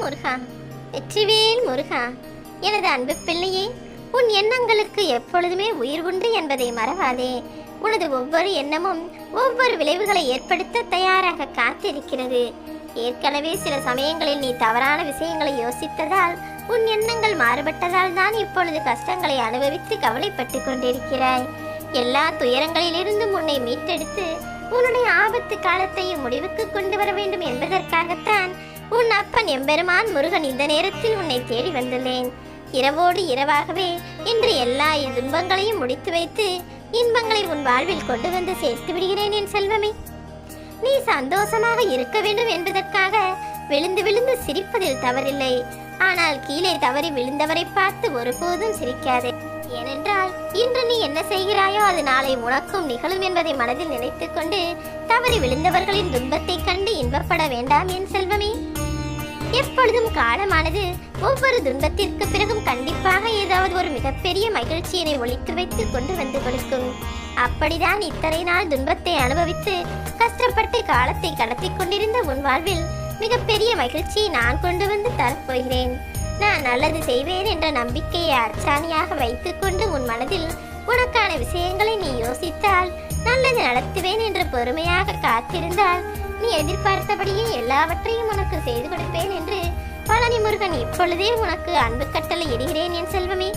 முருகா. வெற்றிவேல் முருகா. எனது அன்பு பிள்ளையே உன் எண்ணங்களுக்கு எப்பொழுதுமே உயிர் உண்டு என்பதை மறவாதே. உனது ஒவ்வொரு எண்ணமும் ஒவ்வொரு விளைவுகளை ஏற்படுத்த தயாராக காத்திருக்கிறது. ஏற்கனவே சில சமயங்களில் நீ தவறான விஷயங்களை யோசித்ததால் உன் எண்ணங்கள் மாறுபட்டதால் தான் இப்பொழுது கஷ்டங்களை அனுபவித்து கவலைப்பட்டு கொண்டிருக்கிறாய். எல்லா துயரங்களிலிருந்தும் உன்னை மீட்டெடுத்து உன்னுடைய ஆபத்து காலத்தையும் முடிவுக்கு கொண்டு வர வேண்டும் என்பதற்காகத்தான் உன் அப்பன் எம்பெருமான் முருகன் இந்த நேரத்தில் உன்னை தேடி வந்துள்ளேன். இரவோடு இரவாகவே இன்று எல்லா துன்பங்களையும் முடித்து வைத்து இன்பங்களை உன் வாழ்வில் கொண்டு வந்து சேர்த்து விடுகிறேன் என் செல்வமே. நீ சந்தோஷமாக இருக்க வேண்டும் என்பதற்காக விழுந்து விழுந்து சிரிப்பதில் தவறில்லை. ஆனால் கீழே தவறி விழுந்தவரை பார்த்து ஒருபோதும் சிரிக்காதே. ஏனென்றால் இன்று நீ என்ன செய்கிறாயோ அது நாளை உனக்கும் நிகழும் என்பதை மனதில் நினைத்துக்கொண்டு தவறி விழுந்தவர்களின் துன்பத்தைக் கண்டு இன்பப்பட வேண்டாம் என் செல்வமே. எப்பொழுதும் காலமானது ஒவ்வொரு துன்பத்திற்கு பிறகும் கண்டிப்பாக ஏதாவது ஒரு மிகப்பெரிய மகிழ்ச்சியினை ஒழித்து வைத்து கொண்டு வந்து கொடுக்கும். அப்படிதான் இத்தனை நாள் துன்பத்தை அனுபவித்து கஷ்டப்பட்டு காலத்தை கடத்திக் கொண்டிருந்த உன் வாழ்வில் மிகப்பெரிய மகிழ்ச்சியை நான் கொண்டு வந்து தரப்போகிறேன். நான் நல்லது செய்வேன் என்ற நம்பிக்கையை அச்சாணியாக வைத்துக்கொண்டு உன் மனதில் உனக்கான விஷயங்களை நீ யோசித்தால் நல்லது நடத்துவேன் என்று பொறுமையாக காத்திருந்தால் நீ எதிர்பார்த்தபடியே எல்லாவற்றையும் உனக்கு செய்து கொடுப்பேன் என்று பழனி முருகன் இப்பொழுதே உனக்கு அன்பு கட்டளை இடுகிறேன் என் செல்வமே.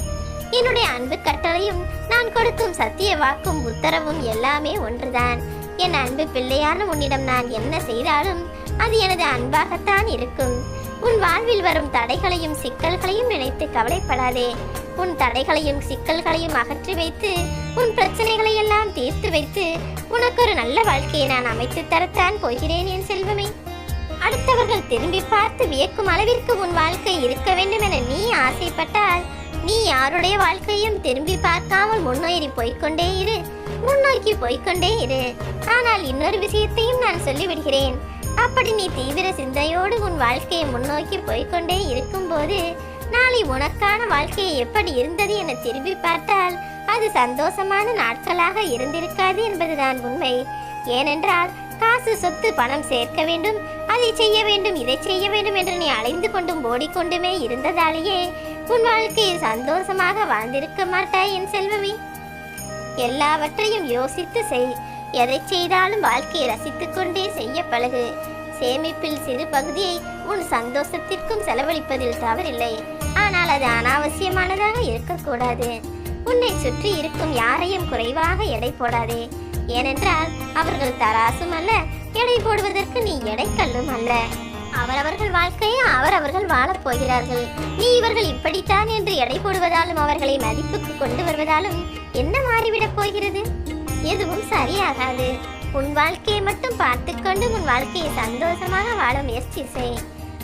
என்னுடைய அன்பு கட்டளையும் நான் கொடுக்கும் சத்திய வாக்கும் உத்தரவும் எல்லாமே ஒன்றுதான். என் அன்பு பிள்ளையான உன்னிடம் நான் என்ன செய்தாலும் அது எனது அன்பாகத்தான் இருக்கும். உன் வாழ்வில் வரும் தடைகளையும் சிக்கல்களையும் நினைத்து கவலைப்படாதே. உன் தடைகளையும் சிக்கல்களையும் அகற்றி வைத்து உன் பிரச்சனைகளை எல்லாம் தீர்த்து வைத்து உனக்கு ஒரு நல்ல வாழ்க்கையை நான் அமைத்து தரத்தான் போகிறேன் என் செல்வமே. அடுத்தவர்கள் திரும்பி பார்த்து வியக்கும் அளவிற்கு உன் வாழ்க்கை இருக்க வேண்டும் என நீ ஆசைப்பட்டால் நீ யாருடைய வாழ்க்கையும் திரும்பி பார்க்காமல் முன்னேறி போய்க்கொண்டே இரு. முன்னோக்கி போய்க்கொண்டே இரு. ஆனால் இன்னொரு விஷயத்தையும் நான் சொல்லிவிடுகிறேன். அப்படி நீ தீவிர சிந்தையோடு உன் வாழ்க்கையை முன்னோக்கி போய்க்கொண்டே இருக்கும்போது நாளை உனக்கான வாழ்க்கையை எப்படி இருந்தது என திரும்பி பார்த்தால் அது சந்தோஷமான நாட்களாக இருந்திருக்காது என்பதுதான் உண்மை. ஏனென்றால் காசு சொத்து பணம் சேர்க்க வேண்டும் அதை செய்ய வேண்டும் இதை செய்ய வேண்டும் என்று நீ அலைந்து கொண்டும் ஓடிக்கொண்டுமே இருந்ததாலேயே உன் வாழ்க்கையில் சந்தோஷமாக வாழ்ந்திருக்க மாட்டாய் என் செல்வமே. எல்லாவற்றையும் யோசித்து செய். எதை செய்தாலும் வாழ்க்கையை ரசித்துக்கொண்டே செய்ய பழகு. சேமிப்பில் சிறு பகுதியை உன் சந்தோஷத்திற்கும் செலவழிப்பதில் தவறில்லை. ஆனால் அது அனாவசியமானதாக இருக்கக்கூடாது. உன்னை சுற்றி இருக்கும் யாரையும் குறைவாக எடை போடாதே. ஏனென்றால் அவர்கள் தராசும் அல்ல எடை போடுவதற்கு நீ எடைக்கல்லும் அல்ல. அவரவர்கள் வாழ்க்கையை அவரவர்கள் வாழப் போகிறார்கள். நீ இவர்கள் இப்படித்தான் என்று எடை போடுவதாலும் அவர்களை மதிப்புக்கு கொண்டு வருவதாலும் என்ன மாறிவிடப் போகிறது? எதுவும் சரியாகாது. உன் வாழ்க்கையை மட்டும் பார்த்துக்கொண்டு உன் வாழ்க்கையை சந்தோஷமாக வாழ முயற்சி செய்.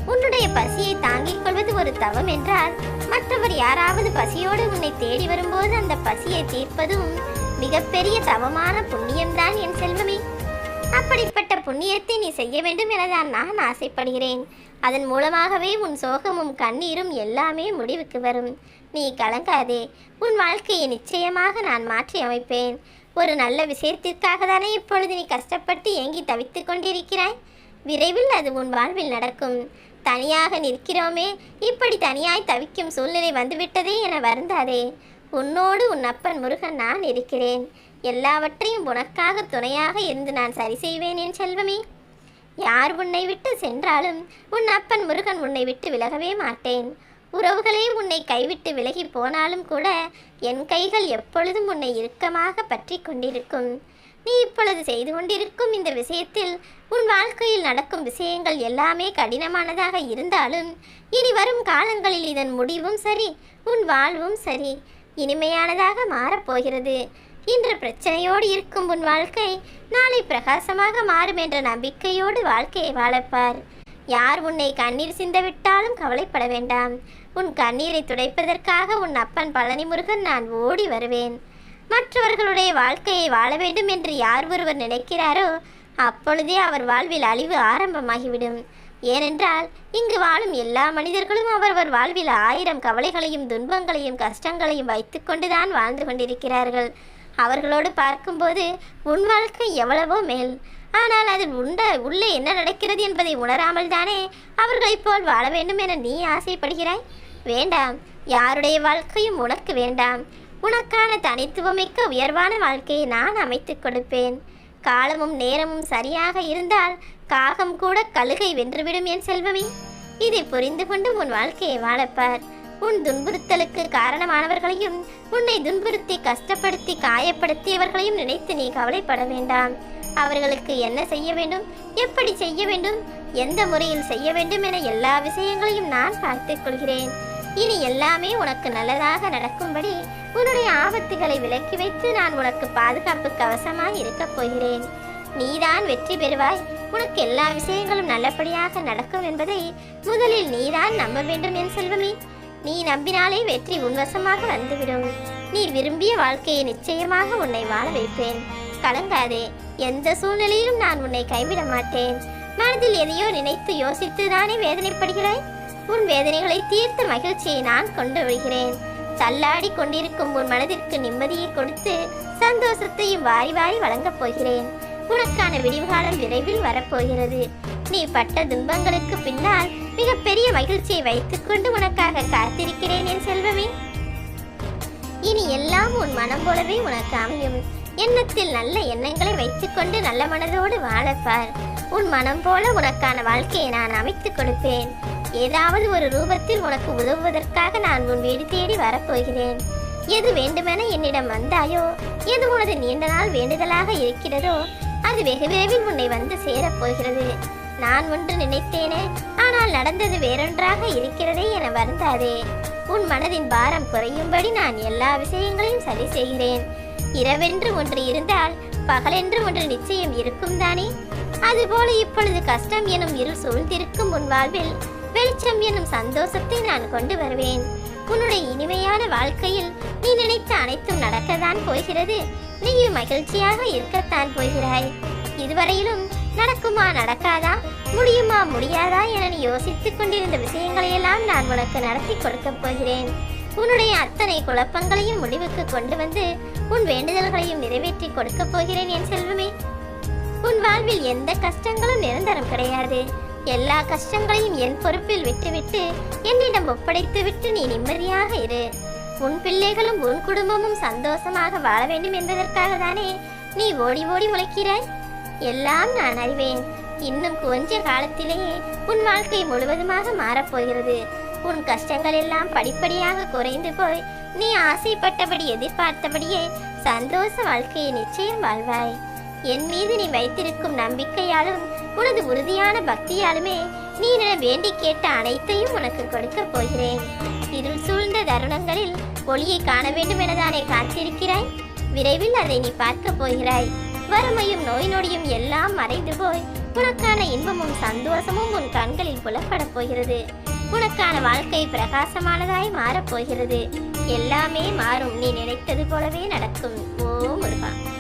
உன்னுடைய பசியை தாங்கிக் கொள்வது ஒரு தவம் என்றால் மற்றவர் யாராவது பசியோடு உன்னை தேடி வரும்போது அந்த பசியை தீர்ப்பதும் மிகப்பெரிய தவமான புண்ணியம்தான் என் செல்வமே. அப்படிப்பட்ட புண்ணியத்தை நீ செய்ய வேண்டும் எனதான் நான் ஆசைப்படுகிறேன். அதன் மூலமாகவே உன் சோகமும் கண்ணீரும் எல்லாமே முடிவுக்கு வரும். நீ கலங்காதே. உன் வாழ்க்கையை நிச்சயமாக நான் மாற்றி அமைப்பேன் ஒரு நல்ல விஷயத்திற்காக தானே இப்பொழுது நீ கஷ்டப்பட்டு ஏங்கி தவித்துக் கொண்டிருக்கிறாய்? விரைவில் அது உன் வாழ்வில் நடக்கும். தனியாக நிற்கிறோமே இப்படி தனியாய் தவிக்கும் சூழ்நிலை வந்துவிட்டதே என வருந்தாதே. உன்னோடு உன் அப்பன் முருகன் நான் இருக்கிறேன். எல்லாவற்றையும் உனக்காக துணையாக இருந்து நான் சரி செய்வேன் என் செல்வமே. யார் உன்னை விட்டு சென்றாலும் உன் அப்பன் முருகன் உன்னை விட்டு விலகவே மாட்டேன். உறவுகளே உன்னை கைவிட்டு விலகி போனாலும் கூட என் கைகள் எப்பொழுதும் உன்னை இறுக்கமாக பற்றி கொண்டிருக்கும். நீ இப்பொழுது செய்து கொண்டிருக்கும் இந்த விஷயத்தில் உன் வாழ்க்கையில் நடக்கும் விஷயங்கள் எல்லாமே கடினமானதாக இருந்தாலும் இனி வரும் காலங்களில் இதன் முடிவும் சரி உன் வாழ்வும் சரி இனிமையானதாக மாறப்போகிறது. இன்று பிரச்சனையோடு இருக்கும் உன் வாழ்க்கை நாளை பிரகாசமாக மாறும் என்ற நம்பிக்கையோடு வாழ்க்கையை வாழப்பார். யார் உன்னை கண்ணீர் சிந்தவிட்டாலும் கவலைப்பட வேண்டாம். உன் கண்ணீரை துடைப்பதற்காக உன் அப்பன் பழனி முருகன் நான் ஓடி வருவேன். மற்றவர்களுடைய வாழ்க்கையை வாழ வேண்டும் என்று யார் ஒருவர் நினைக்கிறாரோ அப்பொழுதே அவர் வாழ்வில் அழிவு ஆரம்பமாகிவிடும். ஏனென்றால் இங்கு வாழும் எல்லா மனிதர்களும் அவரவர் வாழ்வில் ஆயிரம் கவலைகளையும் துன்பங்களையும் கஷ்டங்களையும் வைத்துக்கொண்டுதான் வாழ்ந்து கொண்டிருக்கிறார்கள். அவர்களோடு பார்க்கும்போது உன் வாழ்க்கை எவ்வளவோ மேல். ஆனால் அதில் உண்ட உள்ளே என்ன நடக்கிறது என்பதை உணராமல் தானே அவர்களைப் போல் வாழ வேண்டும் என நீ ஆசைப்படுகிறாய்? வேண்டாம். யாருடைய வாழ்க்கையும் உனக்கு வேண்டாம். உனக்கான தனித்துவமிக்க உயர்வான வாழ்க்கையை நான் அமைத்துக் கொடுப்பேன். காலமும் நேரமும் சரியாக இருந்தால் காகம் கூட கழுகை வென்றுவிடும் என் செல்வமே. இதை புரிந்து கொண்டு உன் வாழ்க்கையை வாழப்பார். உன் துன்புறுத்தலுக்கு காரணமானவர்களையும் உன்னை துன்புறுத்தி கஷ்டப்படுத்தி காயப்படுத்தியவர்களையும் நினைத்து நீ கவலைப்பட வேண்டாம். அவர்களுக்கு என்ன செய்ய வேண்டும் எப்படி செய்ய வேண்டும் எந்த முறையில் செய்ய வேண்டும் என எல்லா விஷயங்களையும் நான் பார்த்துக் கொள்கிறேன். இனி எல்லாமே உனக்கு நல்லதாக நடக்கும்படி உன்னுடைய ஆபத்துகளை விலக்கி வைத்து நான் உனக்கு பாதுகாப்பு கவசமாய் இருக்கப் போகிறேன். நீதான் வெற்றி பெறுவாய். உனக்கு எல்லா விஷயங்களும் நல்லபடியாக நடக்கும் என்பதை முதலில் நீதான் நம்ப வேண்டும் என் செல்வமே. நீ நம்பினாலே வெற்றி உன்வசமாக வந்துவிடும். நீ விரும்பிய வாழ்க்கையை நிச்சயமாக உன்னை வாழ வைப்பேன். கலங்காதே. எந்த சூழ்நிலையிலும் நான் உன்னை கைவிட மாட்டேன். மனதில் எதையோ நினைத்து யோசித்து தானே வேதனைப்படுகிறாய்? உன் வேதனைகளை தீர்த்த மகிழ்ச்சியை நான் கொண்டு வருகிறேன் தள்ளாடி கொண்டிருக்கும் உன் மனதிற்கு நிம்மதியை கொடுத்து சந்தோஷத்தையும் வாரி வாரி வழங்கப் போகிறேன். உனக்கான விடிவுகாலம் விரைவில் வரப்போகிறது. நீ பட்ட துன்பங்களுக்கு பின்னால் மிகப்பெரிய மகிழ்ச்சியை வைத்துக்கொண்டு உனக்காக காத்திருக்கிறேன் என் செல்வமே. இனி எல்லாம் உன் மனம் போலவே உனக்கு அமையும். எண்ணத்தில் நல்ல எண்ணங்களை வைத்துக்கொண்டு நல்ல மனதோடு வாழப்பார் உன் மனம் போல உனக்கான வாழ்க்கையை நான் அமைத்துக் கொடுப்பேன். ஏதாவது ஒரு ரூபத்தில் உனக்கு உதவுவதற்காக நான் உன் வீடு தேடி வரப்போகிறேன். எது வேண்டுமென என்னிடம் வந்தாயோ எது உனது நீண்ட நாள் வேண்டுதலாக இருக்கிறதோ அது வெகு விரைவில் உன்னை வந்து சேரப்போகிறது நான் ஒன்று நினைத்தேனே ஆனால் நடந்தது வேறொன்றாக இருக்கிறதே என வருந்தாதே. உன் மனதின் பாரம் குறையும்படி நான் எல்லா விஷயங்களையும் சரி செய்கிறேன். இரவென்று ஒன்று இருந்தால் பகலென்று ஒன்று நிச்சயம் இருக்கும் தானே? அதுபோல இப்பொழுது கஷ்டம் எனும் இருள் சூழ்ந்திருக்கும் உன் வாழ்வில் வெளிச்சம் எனும் சந்தோஷத்தை நான் கொண்டு வருவேன். உன்னுடைய இனிமையான வாழ்க்கையில் நீ நினைத்த அனைத்தும் நடக்கத்தான் போகிறது. நீயும் மகிழ்ச்சியாக இருக்கத்தான் போகிறாய். இதுவரையிலும் நடக்குமா நடக்காதா முடியுமா முடியாதா என நீ யோசித்துக் கொண்டிருந்த விஷயங்களையெல்லாம் நான் உனக்கு நடத்தி கொடுக்கப் போகிறேன். உன்னுடைய அத்தனை குழப்பங்களையும் முடிவுக்கு கொண்டு வந்து உன் வேண்டுதல்களையும் நிறைவேற்றி கொடுக்கப் போகிறேன் என் செல்வமே. உன் வாழ்வில் எந்த கஷ்டங்களும் நிரந்தரம் கிடையாது. எல்லா கஷ்டங்களையும் என் பொறுப்பில் விட்டுவிட்டு என்னிடம் ஒப்படைத்து விட்டு நீ நிம்மதியாக இரு. உன் பிள்ளைகளும் உன் குடும்பமும் சந்தோஷமாக வாழ வேண்டும் என்பதற்காக தானே நீ ஓடி ஓடி உழைக்கிறாய். எல்லாம் நான் அறிவேன். இன்னும் கொஞ்ச காலத்திலேயே உன் வாழ்க்கை முழுவதுமாக மாறப்போகிறது. உன் கஷ்டங்கள் எல்லாம் படிப்படியாக குறைந்து போய் நீ ஆசைப்பட்டபடி எதிர்பார்த்தபடியே சந்தோஷ வாழ்க்கையை நிச்சயம் வாழ்வாய். என் மீது நீ வைத்திருக்கும் நம்பிக்கையாலும் உனது உறுதியான பக்தியாலுமே நீ என வேண்டி கேட்ட அனைத்தையும் உனக்கு கொடுக்கப் போகிறேன். இருள் சூழ்ந்த தருணங்களில் ஒளியை காண வேண்டும் எனதானே காத்திருக்கிறாய்? விரைவில் அதை நீ பார்க்க போகிறாய். வறுமையும் நோய் நொடியும் எல்லாம் மறைந்து போய் உனக்கான இன்பமும் சந்தோஷமும் உன் கண்களில் புலப்படப் போகிறது. உனக்கான வாழ்க்கை பிரகாசமானதாய் மாறப் போகிறது. எல்லாமே மாறும் நீ நினைத்தது போலவே நடக்கும். ஓ முருகா.